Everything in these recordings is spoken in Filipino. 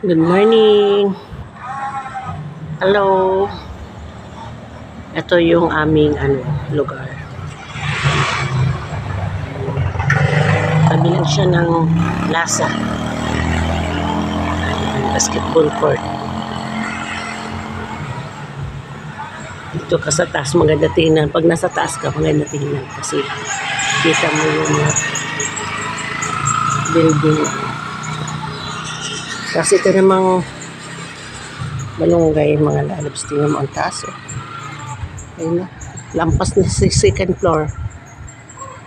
Good morning. Hello. Ito yung aming ano, lugar. Tabi lang siya ng plaza. Basketball court. Dito ka sa taas, maganda tingnan. Pag nasa taas ka, maganda tingnan. Kasi kita mo yung uh, building. Kasi ito namang malunggay mga lalabs. Tingnan mo ang taas. Oh. Ayun na. Lampas na sa second floor.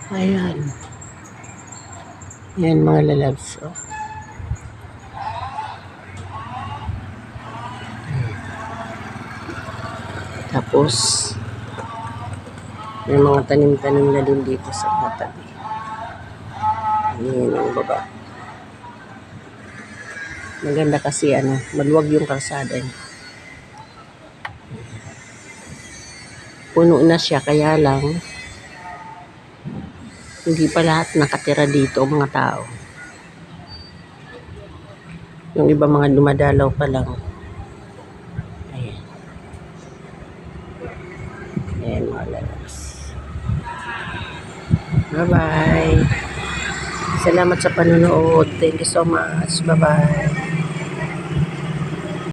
Ayan. Ayan mga lalabs. Oh. Tapos, may mga tanim-tanim na din dito sa mga tabi. Ayan ang baba. Maganda kasi ano, maluwag yung kalsada niya. Puno na siya, kaya lang hindi pa lahat nakatira dito mga tao. Yung iba mga dumadalaw pa lang. Ayan. Ayan mga lalabas. Bye-bye. Salamat sa panonood. Thank you so much. Bye-bye.